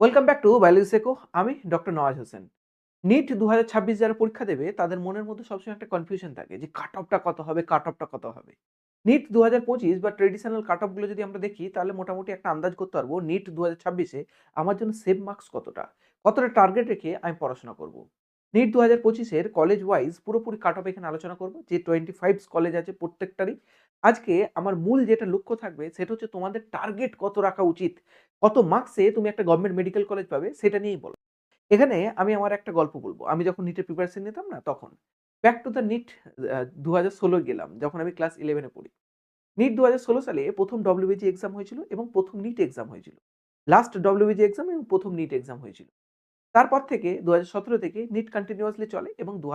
Welcome back to biology সেকো আমি doctor Nawaz Hossain NEET দু হাজার ছাব্বিশ যারা পরীক্ষা দেবে, তাদের মনের মধ্যে সবসময় একটা কনফিউশন থাকে যে কাট অফটা কত হবে কাট অফটা কত হবে? নিট দু হাজার পঁচিশ বা ট্রেডিশনাল কাট অফগুলো যদি আমরা দেখি, তাহলে মোটামুটি একটা আন্দাজ করতে পারব নিট দু ছাব্বিশে আমার জন্য সেভ মার্কস কতটা? কতটা টার্গেট রেখে আমি পড়াশোনা করব? নিট দু হাজার পঁচিশের কলেজ ওয়াইজ পুরোপুরি কাট অফ এখানে আলোচনা করব। যে টোয়েন্টি ফাইভ কলেজ আছে প্রত্যেকটারই। আজকে আমার মূল যেটা লক্ষ্য থাকবে সেটা হচ্ছে তোমাদের টার্গেট কত রাখা উচিত। কত মার্কসে তুমি একটা গভর্নমেন্ট মেডিকেল কলেজ পাবে সেটা নিয়েই বলো। এখানে আমি আমার একটা গল্প বলব। আমি যখন নিটের প্রিপারেশন নিতাম না তখন ব্যাক টু দ্য নিট দু হাজার ষোলো গেলাম যখন আমি ক্লাস ইলেভেনে পড়ি। নিট দু হাজার ষোলো সালে প্রথম ডব্লিউবিজি এক্সাম হয়েছিল এবং প্রথম নিট এক্সাম হয়েছিল। লাস্ট ডব্লিউবিজি এক্সাম এবং প্রথম নিট এক্সাম হয়েছিল। তারপর থেকে দু সতেরো থেকে নিট কন্টিনিউয়াসলি চলে এবং দু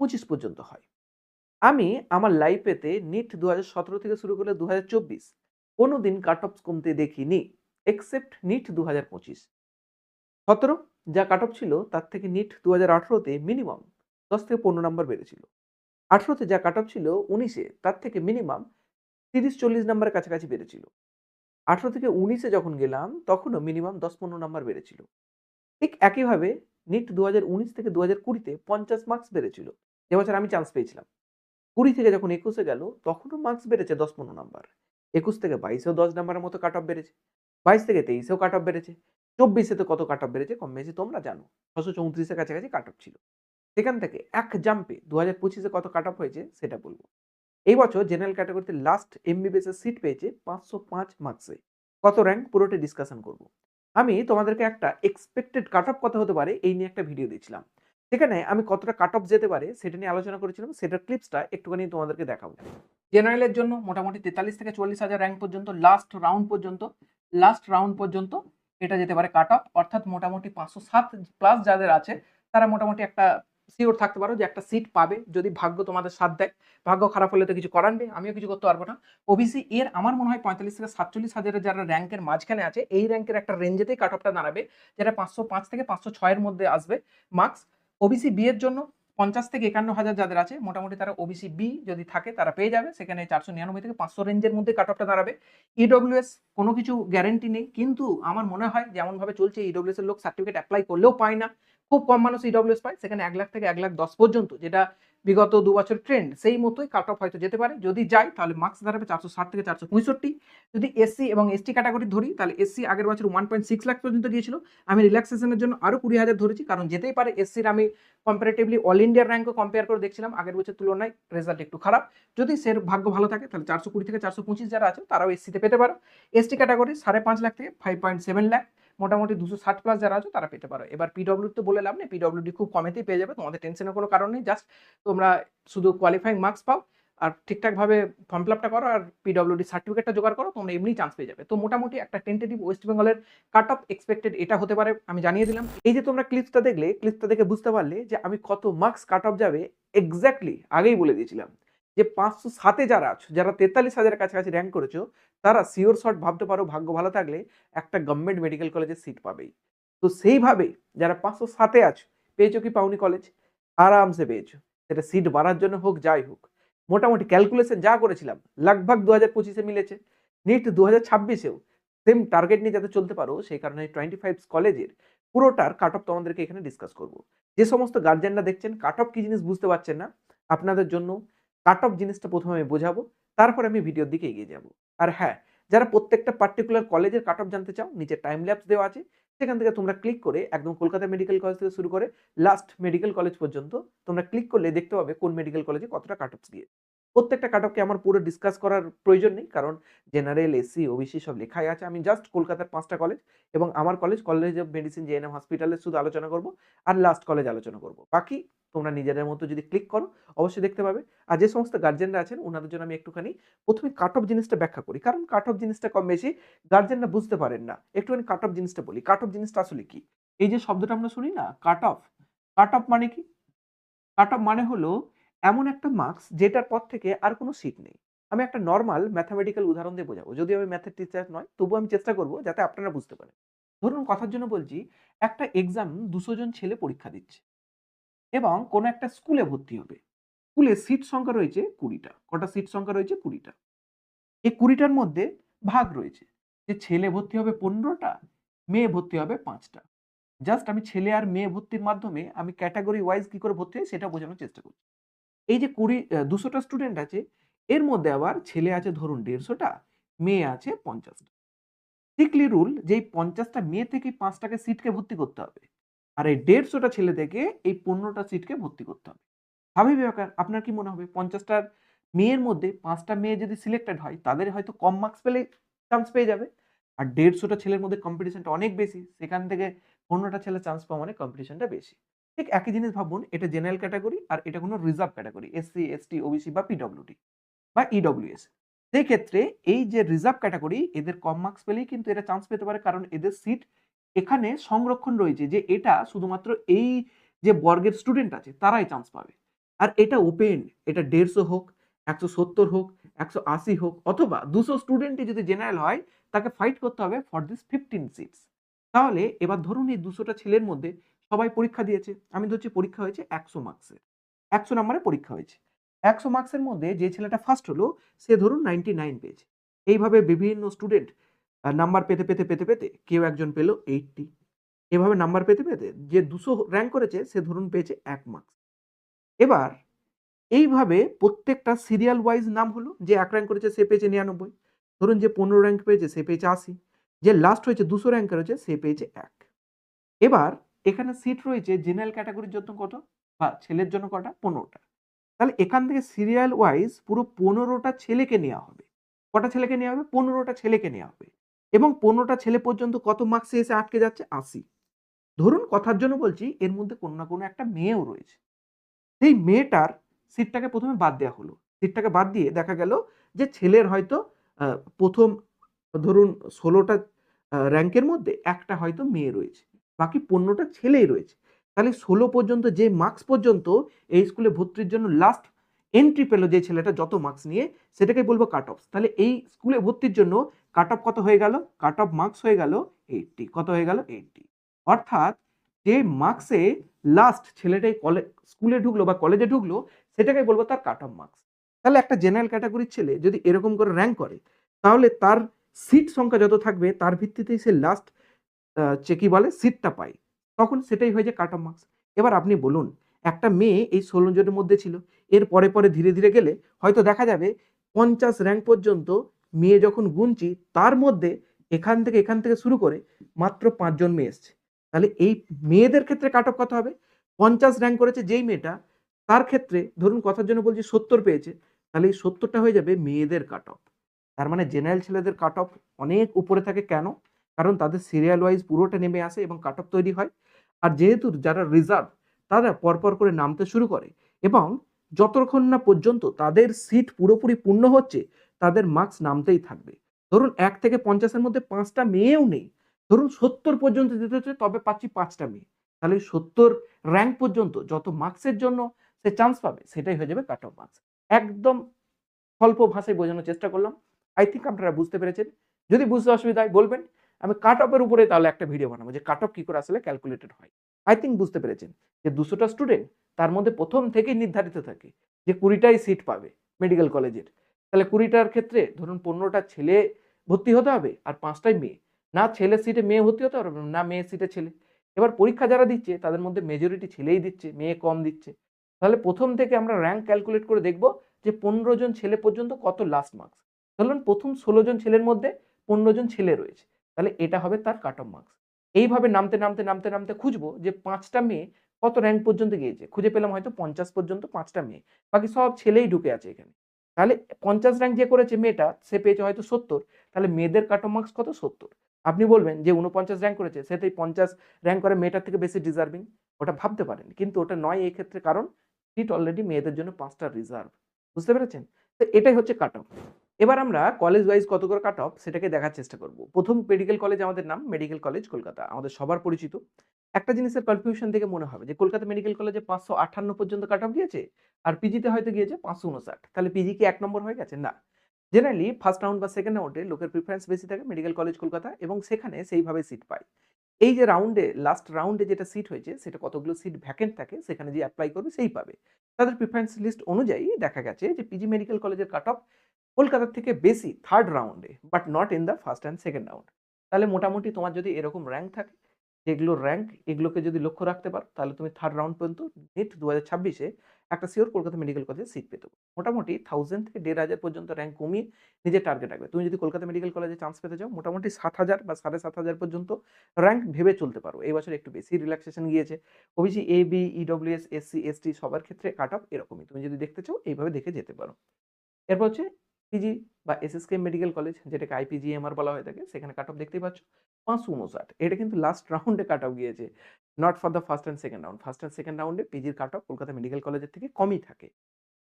পঁচিশ পর্যন্ত হয়। আমি আমার লাইফেতে নিট দু হাজার সতেরো থেকে শুরু করলে দু হাজার চব্বিশ কোনো দিন কাট অফ কমতে দেখিনি এক্সেপ্ট নিট দু হাজার পঁচিশ। সতেরো যা কাট অফ ছিল, তার থেকে নিট দু হাজার আঠেরোতে মিনিমাম দশ থেকে পনেরো নাম্বার বেড়েছিল। আঠেরোতে যা কাট অফ ছিল, উনিশে তার থেকে মিনিমাম তিরিশ, চল্লিশ নম্বরের কাছাকাছি বেড়েছিল। আঠেরো থেকে উনিশে যখন গেলাম, তখনও মিনিমাম দশ, পনেরো নাম্বার বেড়েছিল। ঠিক একইভাবে নিট দু হাজার উনিশ থেকে দু হাজার কুড়িতে পঞ্চাশ মার্কস বেড়েছিল। যে বছর আমি চান্স পেয়েছিলাম। কুড়ি থেকে যখন একুশে গেল, তখনও মার্কস বেড়েছে দশ পনেরো নাম্বার একুশ থেকে বাইশেও দশ নাম্বারের মতো কাট অফ বেড়েছে। বাইশ থেকে তেইশেও কাট অফ বেড়েছে। চব্বিশে তো কত কাট অফ বেড়েছে কম বেশি তোমরা জানো। ছশো চৌত্রিশের কাছাকাছি কাট অফ ছিল। সেখান থেকে এক জাম্পে দু হাজার পঁচিশে কত কাট অফ হয়েছে সেটা বলব। এই বছর জেনারেল ক্যাটাগরিতে লাস্ট এমবিবিএস এর সিট পেয়েছে পাঁচশো পাঁচ মার্কসে কত র্যাঙ্ক পুরোটা ডিসকাশন করব। আমি তোমাদেরকে একটা এক্সপেক্টেড কাট অফ কত হতে পারে, এই নিয়ে একটা ভিডিও দিয়েছিলাম। সেখানে আমি কতটা কাট অফ যেতে পারে সেটা নিয়ে আলোচনা করেছিলাম সেটার ক্লিপসটা একটুখানি তোমাদেরকে দেখাবো। জেনারেলের জন্য মোটামুটি তেতাল্লিশ থেকে চল্লিশ হাজার র্যাঙ্ক পর্যন্ত লাস্ট রাউন্ড পর্যন্ত লাস্ট রাউন্ড পর্যন্ত এটা যেতে পারে কাট অফ অর্থাৎ মোটামুটি পাঁচশো সাত প্লাস যাদের আছে, তারা মোটামুটি একটা সিওর থাকতে পারো যে একটা সিট পাবে যদি ভাগ্য তোমাদের সাথ দেয়। ভাগ্য খারাপ হলে তো কিছু করার নেই, আমিও কিছু করতে পারব না। ওবিসি এর আমার মনে হয় পঁয়তাল্লিশ থেকে সাতচল্লিশ হাজারের যারা র্যাঙ্কের মাঝখানে আছে, এই র্যাঙ্কের একটা রেঞ্জেতেই কাট অফটা দাঁড়াবে, যেটা পাঁচশো পাঁচ থেকে পাঁচশো ছয়ের মধ্যে আসবে মার্কস ওবিসি বি এর জন্য পঞ্চাশ থেকে একান্ন হাজার যাদের আছে, মোটামুটি তারা ওবিসি বি যদি থাকে তারা পেয়ে যাবে। সেখানে চারশো নিরানব্বই থেকে পাঁচশো রেঞ্জের মধ্যে কাট অফটা দাঁড়াবে। ইডব্লিউএস কোনো কিছু গ্যারেন্টি নেই। কিন্তু আমার মনে হয় যেমনভাবে চলছে ইডব্লিউএস এর লোক সার্টিফিকেট অ্যাপ্লাই করলেও পায় না। খুব কম মানুষ ইডব্লিউএস পায়। সেখানে এক লাখ থেকে এক লাখ দশ পর্যন্ত, যেটা বিগত দু বছর ট্রেন্ড সেই মতোই কাট অফ হয়তো যেতে পারে। যদি যায় তাহলে মার্কস দাঁড়াবে চারশো ষাট থেকে চারশো পঁয়ষট্টি। যদি এসসি এবং এসটি ক্যাটাগরি ধরি, তাহলে এসসি আগের বছর ওয়ান পয়েন্ট সিক্স লাখ পর্যন্ত গিয়েছিল। আমি রিল্যাক্সেশনের জন্য আরও কুড়ি হাজার ধরেছি, কারণ যেতেই পারে এসসির আমি কম্পারেটিভলি অল ইন্ডিয়ার র্যাঙ্কও কম্পেয়ার করে দেখছিলাম। আগের বছর তুলনায় রেজাল্ট একটু খারাপ। যদি সের ভাগ্য ভালো থাকে, তাহলে চারশো কুড়ি থেকে চারশো পঁচিশ যারা আছে, তারাও এসসিতে পেতে পারো। এসটি ক্যাটাগরি সাড়ে পাঁচ লাখ থেকে ফাইভ পয়েন্ট সেভেন লাখ মোটামুটি দুশো ষাট প্লাস যারা আছে তারা পেতে পারো। এবার পিডব্লিউ তো বলে লাভ নেই পিডব্লিউডি খুব কমেতেই পেয়ে যাবে, তোমাদের টেনশনের কোনো কারণ নেই জাস্ট তোমরা শুধু কোয়ালিফাইং মার্কস পাও আর ঠিকঠাকভাবে ফর্ম ফিল আপটা করো আর পিডব্লিউডি সার্টিফিকেটটা জোগাড় করো, তোমরা এমনি চান্স পেয়ে যাবে। তো মোটামুটি একটা টেন্টেটিভ ওয়েস্ট বেঙ্গলের কাট অফ এক্সপেক্টেড এটা হতে পারে, আমি জানিয়ে দিলাম। এই যে তোমরা ক্লিপসটা দেখলে ক্লিপসটা দেখে বুঝতে পারলে যে আমি কত মার্কস কাট অফ যাবে এক্স্যাক্টলি আগেই বলে দিয়েছিলাম। যে পাঁচশো সাতে যারা আছো, যারা তেতাল্লিশ হাজারের কাছাকাছি র্যাঙ্ক করেছ তারা সিওর শট ভাবতে পারো, ভাগ্য ভালো থাকলে একটা গভর্নমেন্ট মেডিকেল কলেজে সিট পাবেই। তো সেইভাবে যারা পাঁচশো সাতে আছো, পেয়েছ কি পাওনি কলেজ আরামসে পেয়েছ। সেটা সিট বাড়ার জন্য হোক, যাই হোক। মোটামুটি ক্যালকুলেশন যা করেছিলাম, লাগভাগ দু হাজার পঁচিশে মিলেছে। নিট দু হাজার ছাব্বিশেও সেম টার্গেট নিয়ে যাতে চলতে পারো, সেই কারণে টোয়েন্টি ফাইভ কলেজের পুরোটার কাট অফ তোমাদেরকে এখানে ডিসকাস করব। যে সমস্ত গার্জেনরা দেখছেন কাট অফ কি জিনিস বুঝতে পারছেন না, আপনাদের জন্য কাট অফ জিনিসটা প্রথমে আমি বোঝাবো, তারপর আমি ভিডিওর দিকে এগিয়ে যাব। আর হ্যাঁ যারা প্রত্যেকটা পার্টিকুলার কলেজের কাট অফ জানতে চাও, নিচে টাইম ল্যাপস দেওয়া আছে, সেখান থেকে তোমরা ক্লিক করে একদম কলকাতা মেডিকেল কলেজ থেকে শুরু করে লাস্ট মেডিকেল কলেজ পর্যন্ত তোমরা ক্লিক করলে দেখতে পাবে কোন মেডিকেল কলেজে কতটা কাট অফ দিয়ে প্রত্যেকটা কাট অফকে আমার পুরো ডিসকাস করার প্রয়োজন নেই, কারণ জেনারেল এসসি ওবিসি সব লেখাই আছে। আমি জাস্ট কলকাতার পাঁচটা কলেজ এবং আমার college college of medicine JNM হসপিটালের শুধু আলোচনা করব, আর লাস্ট কলেজ আলোচনা করব। বাকি তোমরা নিজেদের মতো যদি ক্লিক করো, অবশ্যই দেখতে পাবে। আর যে সমস্ত গার্জেনরা আছেন ওনাদের জন্য আমি একটুখানি প্রথমে কাট অফ জিনিসটা ব্যাখ্যা করি। কারণ কাট অফ জিনিসটা কম বেশি গার্জেনরা বুঝতে পারেন না। একটুখানি কাট অফ জিনিসটা বলি। কাট অফ জিনিসটা আসলে কি? এই যে শব্দটা আমরা শুনি না কাট অফ কাট অফ মানে কি? কাট অফ মানে হলো এমন একটা মার্কস যেটার পর থেকে আর কোনো সিট নেই। আমি একটা নর্মাল ম্যাথামেটিক্যাল উদাহরণ দিয়ে বোঝাবো। যদি আমি ম্যাথের টিচার নয় তবু আমি চেষ্টা করব যাতে আপনারা বুঝতে পারেন। ধরুন, কথার জন্য বলছি, একটা এক্সাম দুশো জন ছেলে পরীক্ষা দিচ্ছে। এবং কোনো একটা স্কুলে ভর্তি হবে। স্কুলে সিট সংখ্যা রয়েছে কুড়িটা, কটা সিট সংখ্যা রয়েছে কুড়িটা। এই কুড়িটার মধ্যে ভাগ রয়েছে যে ছেলে ভর্তি হবে পনেরোটা, মেয়ে ভর্তি হবে পাঁচটা। জাস্ট আমি ছেলে আর মেয়ে ভর্তির মাধ্যমে আমি ক্যাটাগরি ওয়াইজ কি করে ভর্তি হয় সেটা বোঝানোর চেষ্টা করছি। এই যে কুড়ি দুশোটা স্টুডেন্ট আছে, এর মধ্যে আবার ছেলে আছে ধরুন দেড়শোটা, মেয়ে আছে পঞ্চাশটা। স্ট্রিক্টলি রুল যে এই পঞ্চাশটা মেয়ে থেকে পাঁচটাকে সিটকে ভর্তি করতে হবে। আর এই দেড়শোটা ছেলে থেকে এই পনেরোটা সিটকে ভর্তি করতে হবে। স্বাভাবিক ব্যাপার, আপনার কি মনে হবে? পঞ্চাশটার মেয়ের মধ্যে পাঁচটা মেয়ে যদি সিলেক্টেড হয়, তাদের হয়তো কম মার্কস পেলে চান্স পেয়ে যাবে। আর দেড়শোটা ছেলের মধ্যে কম্পিটিশনটা অনেক বেশি, সেখান থেকে পনেরোটা ছেলে চান্স পাওয়া মানে কম্পিটিশনটা বেশি। ঠিক একই জিনিস ভাবুন, এটা জেনারেল ক্যাটাগরি আর এটা কোনো reserve category SC ST OBC বা পিডব্লিউডি বা ইডব্লিউএস সেই ক্ষেত্রে এই যে রিজার্ভ ক্যাটাগরি এদের কম মার্কস পেলেই কিন্তু এরা চান্স পেতে পারে, কারণ এদের সিট এখানে সংরক্ষণ রয়েছে যে এটা শুধুমাত্র এই যে বর্গের স্টুডেন্ট আছে, তারাই চান্স পাবে। আর এটা ওপেন এটা দেড়শো হোক, একশো সত্তর হোক, একশো আশি হোক, অথবা দুশো স্টুডেন্টে যদি জেনারেল হয়, তাকে ফাইট করতে হবে ফর দিস ফিফটিন সিটস তাহলে এবার ধরুন এই দুশোটা ছেলের মধ্যে সবাই পরীক্ষা দিয়েছে, আমি ধরছি পরীক্ষা হয়েছে একশো মার্কসের একশো নম্বরে পরীক্ষা হয়েছে। একশো মার্কসের মধ্যে যে ছেলেটা ফার্স্ট হলো, সে ধরুন নাইনটি নাইন পেয়েছে। এইভাবে বিভিন্ন স্টুডেন্ট নাম্বার পেতে পেতে পেতে পেতে কেউ একজন পেল এইটটি এভাবে নাম্বার পেতে পেতে যে দুশো র্যাঙ্ক করেছে সে ধরুন পেয়েছে এক মার্কস এবার এইভাবে প্রত্যেকটা সিরিয়াল ওয়াইজ নাম হলো, যে এক র্যাঙ্ক করেছে সে পেয়েছে নিরানব্বই। ধরুন যে পনেরো র্যাঙ্ক পেয়েছে সে পেয়েছে আশি। যে লাস্ট হয়েছে দুশো র্যাঙ্ক রয়েছে সে পেয়েছে এক। এবার এখানে সিট রয়েছে জেনারেল ক্যাটাগরির জন্য কত? বা ছেলের জন্য কটা? পনেরোটা। তাহলে এখান থেকে সিরিয়াল ওয়াইজ পুরো পনেরোটা ছেলেকে নেওয়া হবে। কটা ছেলেকে নেওয়া হবে? পনেরোটা ছেলেকে নেওয়া হবে। এবং পনেরোটা ছেলে পর্যন্ত কত মার্কসে এসে আটকে যাচ্ছে? আশি। ধরুন কথার জন্য বলছি, এর মধ্যে কোনো না কোনো একটা মেয়েও রয়েছে। সেই মেয়েটার সিটটাকে প্রথমে বাদ দেওয়া হলো। সিটটাকে বাদ দিয়ে দেখা গেল যে ছেলের হয়তো প্রথম, ধরুন ষোলোটা র্যাঙ্কের মধ্যে একটা হয়তো মেয়ে রয়েছে। বাকি পনেরোটা ছেলেই রয়েছে। তাহলে ষোলো পর্যন্ত যে মার্কস পর্যন্ত এই স্কুলে ভর্তির জন্য লাস্ট এন্ট্রি পেল যে ছেলেটা যত মার্কস নিয়ে সেটাকে বলব কাট অফ তাহলে এই স্কুলে ভর্তির জন্য কাট অফ কত হয়ে গেল? কাট অফ মার্কস হয়ে গেল এইটটি কত হয়ে গেল? এইটটি অর্থাৎ যে মার্কসে লাস্ট ছেলেটাই কলেজ স্কুলে ঢুকলো বা কলেজে ঢুকলো সেটাকে বলব তার কাট অফ মার্কস তাহলে একটা জেনারেল ক্যাটাগরির ছেলে যদি এরকম করে র্যাঙ্ক করে, তাহলে তার সিট সংখ্যা যত থাকবে, তার ভিত্তিতেই সে লাস্ট যে কি বলে? সিটটা পায়। তখন সেটাই হয়ে যায় কাট অফ মার্কস এবার আপনি বলুন, একটা মেয়ে এই ষোলো জনের মধ্যে ছিল এর পরে পরে ধীরে ধীরে গেলে হয়তো দেখা যাবে পঞ্চাশ র্যাঙ্ক পর্যন্ত মেয়ে যখন গুনছি, তার মধ্যে এখান থেকে এখান থেকে শুরু করে মাত্র পাঁচজন মেয়ে এসছে। তাহলে এই মেয়েদের ক্ষেত্রে কাট অফ কত হবে? পঞ্চাশ র্যাঙ্ক করেছে যেই মেয়েটা, তার ক্ষেত্রে ধরুন কথার জন্য বলছি সত্তর পেয়েছে, তাহলে এই সত্তরটা হয়ে যাবে মেয়েদের কাট অফ তার মানে জেনারেল ছেলেদের কাট অফ অনেক উপরে থাকে কেন? কারণ তাদের সিরিয়াল ওয়াইজ পুরোটা নেমে আসে এবং কাট অফ তৈরি হয়। আর যেহেতু যারা রিজার্ভ তারা পরপর করে নামতে শুরু করে এবং যতক্ষণ না পর্যন্ত তাদের সিট পুরোপুরি পূর্ণ হচ্ছে, তাদের মার্কস নামতেই থাকবে। ধরুন এক থেকে পঞ্চাশের মধ্যে পাঁচটা মেয়েও নেই। ধরুন সত্তর পর্যন্ত যেতে হচ্ছে, তবে পাচ্ছি পাঁচটা মেয়ে। তাহলে সত্তর র্যাঙ্ক পর্যন্ত যত মার্কসের জন্য সে চান্স পাবে, সেটাই হয়ে যাবে কাট অফ মার্কস একদম স্বল্প ভাষায় বোঝানোর চেষ্টা করলাম। আই থিঙ্ক আপনারা বুঝতে পেরেছেন। যদি বুঝতে অসুবিধা হয়, বলবেন। আমি কাট অফের উপরে তাহলে একটা ভিডিও বানাবো যে কাট অফ কি করে আসলে ক্যালকুলেটেড হয়। আই থিঙ্ক বুঝতে পেরেছেন যে দুশোটা স্টুডেন্ট তার মধ্যে প্রথম থেকেই নির্ধারিত থাকে যে কুড়িটাই সিট পাবে মেডিকেল কলেজের তাহলে কুড়িটার ক্ষেত্রে ধরুন পনেরোটা ছেলে ভর্তি হতে হবে আর পাঁচটাই মেয়ে। না ছেলের সিটে মেয়ে ভর্তি হতে পারবে না মেয়ে সিটে ছেলে। এবার পরীক্ষা যারা দিচ্ছে, তাদের মধ্যে মেজরিটি ছেলেই দিচ্ছে, মেয়ে কম দিচ্ছে। তাহলে প্রথম থেকে আমরা র্যাঙ্ক ক্যালকুলেট করে দেখব যে পনেরো জন ছেলে পর্যন্ত কত লাস্ট মার্কস ধরুন প্রথম ষোলো জন ছেলের মধ্যে পনেরো জন ছেলে রয়েছে। তাহলে এটা হবে তার কাট অফ মার্কস এইভাবে নামতে নামতে নামতে নামতে খুঁজবো যে পাঁচটা মেয়ে কত র্যাঙ্ক পর্যন্ত গিয়েছে? খুঁজে পেলাম হয়তো পঞ্চাশ পর্যন্ত পাঁচটা মেয়ে। বাকি সব ছেলেই ঢুকে আছে এখানে। তাহলে পঞ্চাশ র্যাঙ্ক যে করেছে মেয়েটা, সে পেয়েছে হয়তো সত্তর। তাহলে মেয়েদের কাট অফ মার্কস কত? সত্তর। আপনি বলবেন যে উনপঞ্চাশ র্যাঙ্ক করেছে, সে তো এই পঞ্চাশ র্যাঙ্ক করে মেয়েটার থেকে বেশি ডিজার্ভিং ওটা ভাবতে পারেন। কিন্তু ওটা নয় এই ক্ষেত্রে কারণ সিট অলরেডি মেয়েদের জন্য পাঁচটা রিজার্ভ বুঝতে পেরেছেন? তো এটাই হচ্ছে কাট অফ এবার আমরা কলেজ ওয়াইজ কত করে কাট অফ সেটাকে দেখার চেষ্টা করব। প্রথম মেডিকেল কলেজ আমাদের নাম মেডিকেল কলেজ কলকাতা। আমাদের সবার পরিচিত। একটা জিনিসের কনফিউশন থেকে মনে হবে যে, কলকাতা মেডিকেল কলেজে পাঁচশো আটান্ন পর্যন্ত কাট অফ গিয়েছে আর পিজিতে হয়তো গিয়েছে পাঁচশো উনষাট তাহলে পিজি কি এক নম্বর হয়ে গেছে? না। জেনারেলি ফার্স্ট রাউন্ড বা সেকেন্ড রাউন্ডে লোকের প্রিফারেন্স বেশি থাকে মেডিকেল কলেজ কলকাতা এবং সেখানে সেইভাবে সিট পায়। এই যে রাউন্ডে লাস্ট রাউন্ডে যেটা সিট হয়েছে, সেটা কতগুলো সিট ভ্যাকেন্ট থাকে, সেখানে যে অ্যাপ্লাই করবে সেই পাবে। তাদের প্রিফারেন্স লিস্ট অনুযায়ী দেখা গেছে যে পিজি মেডিকেল কলেজের কাট অফ কলকাতার থেকে বেশি থার্ড রাউন্ডে but not in the first and second round তাহলে মোটামুটি তোমার যদি এরকম র্যাঙ্ক থাকে যেগুলো র্যাঙ্ক এগুলোকে যদি লক্ষ্য রাখতে পারো, তাহলে তুমি থার্ড রাউন্ড পর্যন্ত নিট দু হাজার ছাব্বিশে একটা সিওর কলকাতা মেডিকেল কলেজে সিট পেতে মোটামুটি থাউজেন্ড থেকে দেড় হাজার পর্যন্ত র্যাঙ্ক কমিয়ে নিজের টার্গেট রাখবে। তুমি যদি কলকাতা মেডিকেল কলেজে চান্স পেতে চাও, মোটামুটি সাত হাজার বা সাড়ে সাত হাজার পর্যন্ত র্যাঙ্ক ভেবে চলতে পারো। এই বছর একটু বেশি রিল্যাক্সেশন গিয়েছে। OBC A B EWS SC ST সবার ক্ষেত্রে কাট অফ এরকমই। তুমি যদি দেখতে চাও, এইভাবে দেখে যেতে পারো। এরপর হচ্ছে পিজি বা এসএসকে মেডিকেল কলেজ যেটাকে আইপিজিএমআর বলা হয়ে থাকে, সেখানে কাট অফ দেখতেই পাচ্ছ। পাঁচশো উনষাট এটা কিন্তু লাস্ট রাউন্ডে কাট অফ গিয়েছে। Not for the first and second round first and second রাউন্ডে পিজির কাট অফ কলকাতা মেডিকেল কলেজের থেকে কমই থাকে।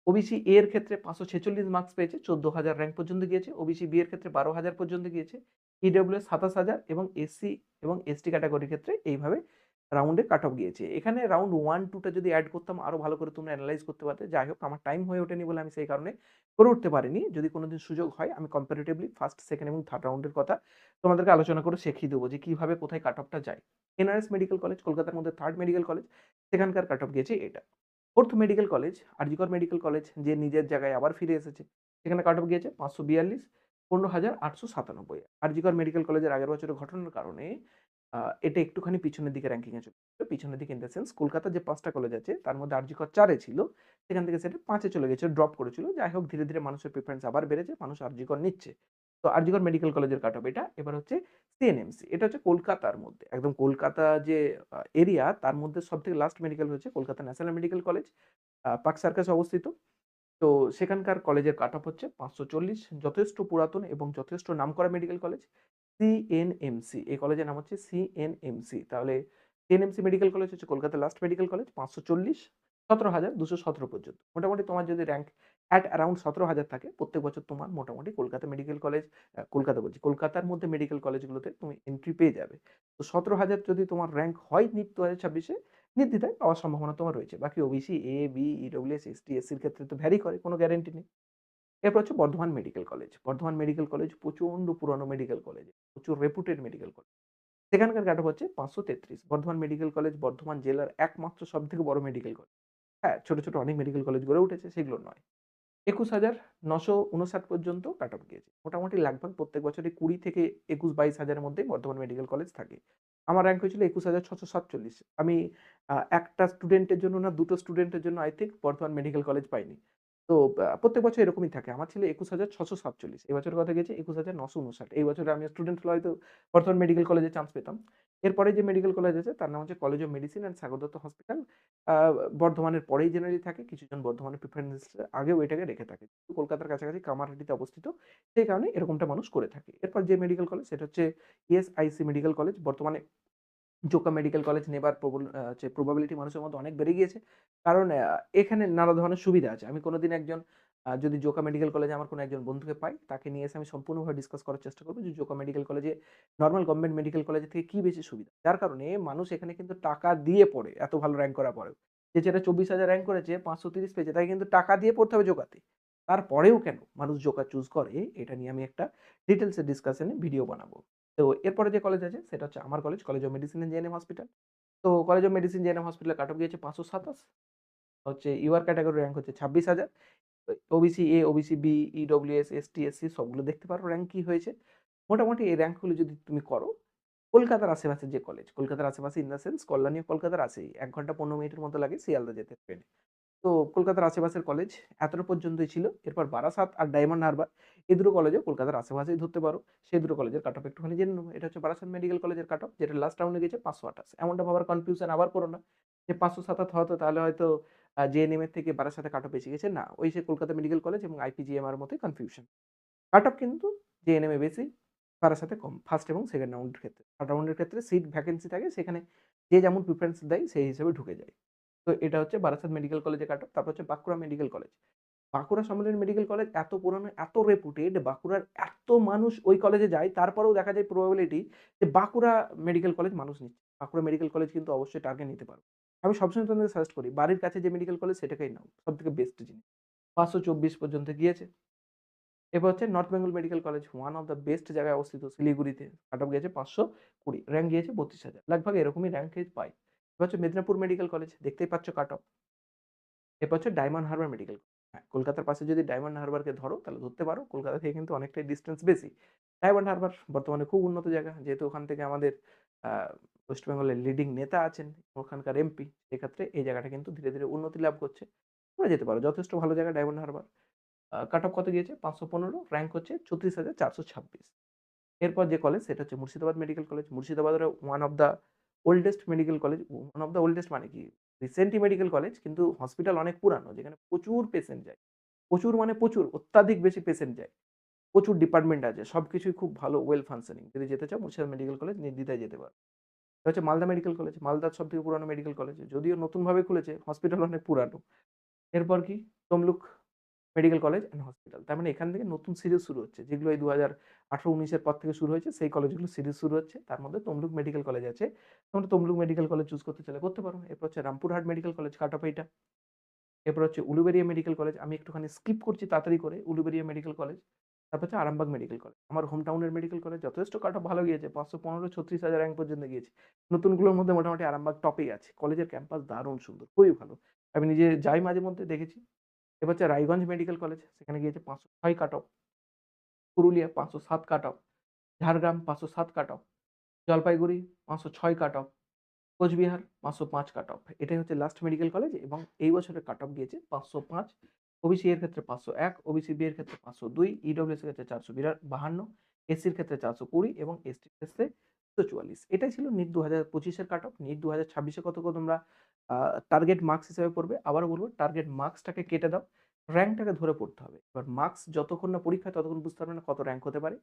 ওবিসি এ এর ক্ষেত্রে পাঁচশো ছেচল্লিশ মার্কস পেয়েছে, চোদ্দ হাজার র্যাঙ্ক পর্যন্ত গিয়েছে। ওবিসি বি এর ক্ষেত্রে বারো হাজার পর্যন্ত গিয়েছে। ইডব্লিউ সাতাশ হাজার এবং এসসি এবং এসটি ক্যাটাগরির ক্ষেত্রে এইভাবে রাউন্ডে কাট অফ গিয়েছে। এখানে রাউন্ড ওয়ান টুটা যদি অ্যাড করতাম আরও ভালো করে তোমরা অ্যানালাইজ করতে পারতে। যাই হোক, আমার টাইম হয়ে ওঠেনি বলে আমি সেই কারণে করে উঠতে পারিনি। যদি কোনোদিন সুযোগ হয়, আমি কম্পারেটিভলি ফার্স্ট সেকেন্ড এবং থার্ড রাউন্ডের কথা তোমাদেরকে আলোচনা করে শিখিয়ে দেবো যে কীভাবে কোথায় কাট অফটা যায়। এনআরএস মেডিকেল কলেজ কলকাতার মধ্যে থার্ড মেডিকেল কলেজ সেখানকার কাট অফ গিয়েছে এটা। Fourth medical college R G Kar medical college যে নিজের জায়গায় আবার ফিরে এসেছে, সেখানে কাট অফ গিয়েছে পাঁচশো বিয়াল্লিশ, পনেরো হাজার আটশো সাতানব্বই। আরজিকর মেডিকেল কলেজের আগের বছরের ঘটনার কারণে এটা একটুখানি পিছনের দিকে র্যাঙ্কিংয়ে চলে। পিছনের দিকে ইন দ্য সেন্স কলকাতার যে পাঁচটা কলেজ আছে, তার মধ্যে আরজিকর চারে ছিল, সেখান থেকে সেটা পাঁচে চলে গেছে ড্রপ করেছিল। যাই হোক, ধীরে ধীরে মানুষের প্রিফারেন্স আবার বেড়েছে, মানুষ আরজিকর নিচ্ছে। তো আরজিকর মেডিকেল কলেজের কাট অফ এটা। এবার হচ্ছে সিএনএমসি এটা হচ্ছে কলকাতার মধ্যে। একদম কলকাতা যে এরিয়া তার মধ্যে সব থেকে লাস্ট মেডিকেল হচ্ছে Kolkata national medical college Park সার্কাসে অবস্থিত। তো সেখানকার কলেজের কাট অফ হচ্ছে পাঁচশো চল্লিশ, যথেষ্ট পুরাতন এবং যথেষ্ট নামকরা মেডিকেল কলেজ সিএনএমসি এই কলেজের নাম হচ্ছে সিএনএমসি তাহলে সিএনএমসি মেডিকেল কলেজ হচ্ছে কলকাতা লাস্ট মেডিকেল কলেজ পাঁচশো চল্লিশ, সতেরো হাজার, দুশো সতেরো পর্যন্ত। মোটামুটি তোমার যদি র্যাঙ্ক অ্যাট অ্যারাউন্ড সতেরো হাজার থাকে, প্রত্যেক বছর তোমার মোটামুটি কলকাতা মেডিকেল কলেজ কলকাতা বলছি, কলকাতার মধ্যে মেডিকেল কলেজগুলোতে তুমি এন্ট্রি পেয়ে যাবে। তো সতেরো হাজার যদি তোমার র্যাঙ্ক হয় নিট দু হাজার ছাব্বিশে, নির্দ্বিধায় পাওয়ার সম্ভাবনা তোমার রয়েছে। বাকি OBC A B EWS ST এসসির ক্ষেত্রে তো ভ্যারি করে, কোনো গ্যারেন্টি নেই। এরপর হচ্ছে Bardhaman medical college Bardhaman medical college প্রচণ্ড পুরনো মেডিকেল কলেজ প্রচুর রেপুটেড মেডিকেল কলেজ সেখানকার কাট হচ্ছে পাঁচশো তেত্রিশ। বর্ধমান মেডিকেল কলেজ বর্ধমান জেলার একমাত্র সব থেকে বড় মেডিকেল কলেজ হ্যাঁ ছোটো ছোটো অনেক মেডিকেল কলেজ গড়ে উঠেছে, সেগুলো নয়। একুশ হাজার নশো উনষাট পর্যন্ত কাট অফ গিয়েছে। মোটামুটি লাগভাগ প্রত্যেক বছরই কুড়ি থেকে একুশ বাইশ হাজারের মধ্যে বর্ধমান মেডিকেল কলেজ থাকে। আমার র্যাঙ্ক হয়েছিল একুশ হাজার ছশো সাতচল্লিশ। আমি একটা স্টুডেন্টের জন্য না, দুটো স্টুডেন্টের জন্য I think Bardhaman medical college পাইনি। তো প্রত্যেক বছর এরকমই থাকে। আমার ছিল একুশ হাজার ছশো সাতচল্লিশ, এই বছর কথা গেছে একুশ হাজার নশো উনষাট। এই বছরে আমি স্টুডেন্ট হলে হয়তো বর্তমান মেডিকেল কলেজে চান্স পেতাম। এরপরে যে মেডিকেল কলেজ আছে, তার নাম হচ্ছে college of medicine and Sagar Dutta hospital বর্ধমানের পরেই জেনারেলি থাকে। কিছুজন বর্ধমানের প্রিফারেন্স আগেও এটাকে রেখে থাকে। কলকাতার কাছাকাছি কামারহাটিতে অবস্থিত, সেই কারণে এরকমটা মানুষ করে থাকে। এরপর যে মেডিকেল কলেজ সেটা হচ্ছে ইএসআইসি মেডিকেল কলেজ বর্তমানে জোকা মেডিকেল কলেজ নেবার যে প্রবাবিলিটি মানুষের মধ্যে অনেক বেড়ে গিয়েছে। কারণ এখানে নানা ধরনের সুবিধা আছে। আমি কোনোদিন একজন যদি জোকা মেডিকেল কলেজে আমার কোনো একজন বন্ধুকে পাই, তাকে নিয়ে এসে আমি সম্পূর্ণভাবে ডিসকাস করার চেষ্টা করব যে জোকা মেডিকেল কলেজে নর্মাল গভর্নমেন্ট মেডিকেল কলেজের থেকে কী বেশি সুবিধা? যার কারণে মানুষ এখানে কিন্তু টাকা দিয়ে পড়ে, এত ভালো র্যাঙ্ক করার পরেও। যে যেটা চব্বিশ হাজার র্যাঙ্ক করেছে, পাঁচশো তিরিশ পেয়েছে, তাকে কিন্তু টাকা দিয়ে পড়তে হবে জোকাতে। তারপরেও কেন মানুষ জোকা চুজ করে, এটা নিয়ে আমি একটা ডিটেলসের ডিসকাশনে ভিডিও বানাবো। তো এরপরে যে কলেজ আছে, সেটা হচ্ছে আমার college college of medicine and JNM hospital তো কলেজ অফ মেডিসিন জেএনএম হসপিটালে কাট অফ গিয়েছে পাঁচশো সাতাশ। হচ্ছে ইউআর ক্যাটাগরি র্যাঙ্ক হচ্ছে ছাব্বিশ হাজার। OBC A OBC B EWS ST SC সবগুলো দেখতে পারো র্যাঙ্ক কী হয়েছে। মোটামুটি এই র্যাঙ্কগুলো যদি তুমি করো, কলকাতার আশেপাশে যে কলেজ কলকাতার আশেপাশে ইন দ্য সেন্স কল্যাণীয় কলকাতার আছেই। এক ঘণ্টা পনেরো মিনিটের মতো লাগে শিয়ালদা যেতে ট্রেনে তো কলকাতার আশেপাশের কলেজ এতটা পর্যন্তই ছিল। এরপর বারাসাত আর ডায়মন্ড হারবার, এই দুটো কলেজও কলকাতার আশেপাশেই ধরতে পারো। সেই দুটো কলেজের কাট অফ একটুখানি জেনে নেব। এটা হচ্ছে বারাসাত মেডিকেল কলেজের কাট অফ যেটা লাস্ট রাউন্ডে গেছে পাঁচশো আঠাশ। এমনটা ভাবার কনফিউশন আবার করো না যে পাঁচশো সাতাত হয়তো তাহলে হয়তো জেএনএম এর থেকে বারাসাতে কাট অফ বেশি গেছে। না, ওই সে কলকাতা মেডিকেল কলেজ এবং আইপিজিএমআর মতোই কনফিউশন কাট অফ কিন্তু জেএনএম এ বেশি, বারাসাতে কম ফার্স্ট এবং সেকেন্ড রাউন্ডের ক্ষেত্রে। থার্ড রাউন্ডের ক্ষেত্রে সিট ভ্যাকেন্সি থাকে, সেখানে যে যেমন প্রিফারেন্স দেয়, সেই হিসেবে ঢুকে যায়। তো এটা হচ্ছে বারাসাত মেডিকেল কলেজে কাট অফ তারপর হচ্ছে Bankura medical college. Bankura Sammilani medical college এত পুরনো, এত রেপুটেড বাঁকুড়ার এত মানুষ ওই কলেজে যায়, তারপরেও দেখা যায় প্রবাবিলিটি যে বাঁকুড়া মেডিকেল কলেজ মানুষ নিচ্ছে। বাঁকুড়া মেডিকেল কলেজ কিন্তু অবশ্যই টার্গেট নিতে পারো আমি সবসময় তোমাদের সাজেস্ট করি, বাড়ির কাছে যে মেডিকেল কলেজ সেটাকেই নাও সব থেকে বেস্ট জিনিস। পাঁচশো চব্বিশ পর্যন্ত গিয়েছে। এরপর হচ্ছে North Bengal medical college one of the best জায়গায় অবস্থিত শিলিগুড়িতে। কাট অফ গিয়েছে পাঁচশো কুড়ি র্যাঙ্ক গিয়েছে বত্রিশ হাজার। লাগভাগ এরকমই র্যাঙ্ক পাই। হচ্ছে মেদিনীপুর মেডিকেল কলেজ দেখতেই পাচ্ছ কাট অফ হচ্ছে ডায়মন্ড হারবার মেডিকেল হ্যাঁ কলকাতার পাশে যদি ডায়মন্ড হারবারকে ধরো তাহলে ধরতে পারো কলকাতা থেকে কিন্তু অনেকটাই ডিস্টেন্স বেশি ডায়মন্ড হারবার বর্তমানে খুব উন্নত জায়গা যেহেতু ওখান থেকে আমাদের আ ওয়েস্ট বেঙ্গলের লিডিং নেতা আছেন, ওখানকার এমপি। সেক্ষেত্রে এই জায়গাটা কিন্তু ধীরে, ধীরে উন্নতি লাভ করছে। তোমরা যেতে পারো। যথেষ্ট ভালো জায়গা ডায়মন্ড হারবার। কাট অফ কত গিয়েছে? পাঁচশো পনেরো র্যাঙ্ক হচ্ছে ৩৪,৪২৬ এরপর যে কলেজ সেটা হচ্ছে মুর্শিদাবাদ মেডিকেল কলেজ। মুর্শিদাবাদের one of the oldest medical college. One of the oldest মানে কি? রিসেন্টলি মেডিকেল কলেজ কিন্তু হসপিটাল অনেক পুরানো যেখানে প্রচুর পেশেন্ট যায়। প্রচুর মানে প্রচুর অত্যাধিক বেশি পেশেন্ট যায়। প্রচুর ডিপার্টমেন্ট আছে। সবকিছুই খুব ভালো ওয়েল ফাংশনিং। যদি যেতে চাও মুর্শিদাবাদ মেডিকেল কলেজ নির্দ্বিধায় যেতে পারো। হচ্ছে মালদা মেডিকেল কলেজ। মালদার সব থেকে পুরানো মেডিকেল কলেজ। যদিও নতুনভাবে খুলেছে, হসপিটাল অনেক পুরানো। এরপর কি? Tamluk medical college and hospital. তার মানে এখান থেকে নতুন সিরিজ শুরু হচ্ছে। যেগুলো এই ২০১৮-১৯ এর পর থেকে শুরু হয়েছে সেই কলেজগুলো সিরিজ শুরু হচ্ছে। তার মধ্যে তমলুক মেডিকেল কলেজ আছে। তোমরা তমলুক মেডিকেল কলেজ চুজ করতে চাইলে করতে পারো। এরপর হচ্ছে Rampurhat medical college cut off এইটা। এরপর হচ্ছে উলুবেড়িয়া মেডিকেল কলেজ। আমি একটুখানি স্কিপ করছি তাড়াতাড়ি করে। Uluberia medical college. তারপর হচ্ছে আরামবাগ মেডিকেল কলেজ। আমার হোম টাউনের মেডিকেল কলেজ যথেষ্ট কাট অফ ভালো গিয়েছে। ৫১৫ ৩৬,০০০ র‍্যাংক পর্যন্ত গিয়েছে। নতুনগুলোর মধ্যে মোটামুটি আরামবাগ টপেই আছে। কলেজের ক্যাম্পাস দারুণ সুন্দর। খুবই ভালো। আমি নিজে যাই মাঝে মধ্যে দেখেছি। এবার হচ্ছে রায়গঞ্জ মেডিকেল কলেজ। সেখানে গিয়েছে ৫০৬ cut off. Purulia ৫০৭ cut off. Jhargram ৫০৭ cut off. Jalpaiguri ৫০৬ cut off. Cooch Behar ৫০৫ cut off. এটাই হচ্ছে লাস্ট মেডিকেল কলেজ এবং এই বছরের কাট অফ গিয়েছে ৫০৫ ওবিসি এর ক্ষেত্রে ৫০১, ওবিসি বি এর ক্ষেত্রে ৫০২, ইডব্লিউএস এর ক্ষেত্রে ৪৫২, এসসির ক্ষেত্রে ৪২০ এবং এসটির ক্ষেত্রে ২৪০ এটাই ছিল নিট ২০২৫ পঁচিশের কাট অফ। নিট ২০২৬ এ কত করে তোমরা টার্গেট মার্কস হিসেবে পড়বে। আবারও বলব টার্গেট মার্কসটাকে কেটে দাও। র‍্যাংকটাকে ধরে পড়তে হবে। এবার মার্কস যতক্ষণ না পরীক্ষা ততক্ষণ বুঝতে পারবে না কত র‍্যাংক হতে পারে।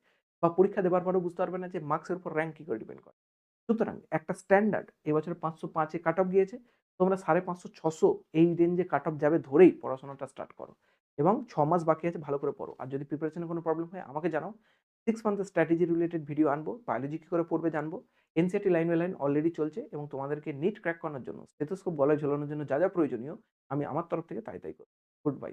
বা পরীক্ষা দেবার পরেও বুঝতে পারবে না যে মার্কসের উপর র্যাঙ্ক কি করে ডিপেন্ড করে। সুতরাং একটা স্ট্যান্ডার্ড এবছরে ৫০৫ এ কাট অফ গিয়েছে। তোমরা ৫৫০-৬০০ এই রেঞ্জে কাট অফ যাবে ধরেই পড়াশোনাটা স্টার্ট করো। এবং ছ মাস বাকি আছে, ভালো করে পড়ো। আর যদি প্রিপারেশন কোনো প্রবলেম হয়, আমাকে জানাও। 6 মান্থ স্ট্র্যাটেজি রিলেটেড ভিডিও আনব। বায়োলজি কী করে পড়বে জানব। NCERT line by line already চলছে এবং তোমাদেরকে নিট ক্র্যাক করানোর জন্য স্টেথোস্কোপ গলায় ঝোলানোর জন্য যা, যা প্রয়োজনীয় আমি আমার তরফ থেকে তাই, তাই করি গুড বাই।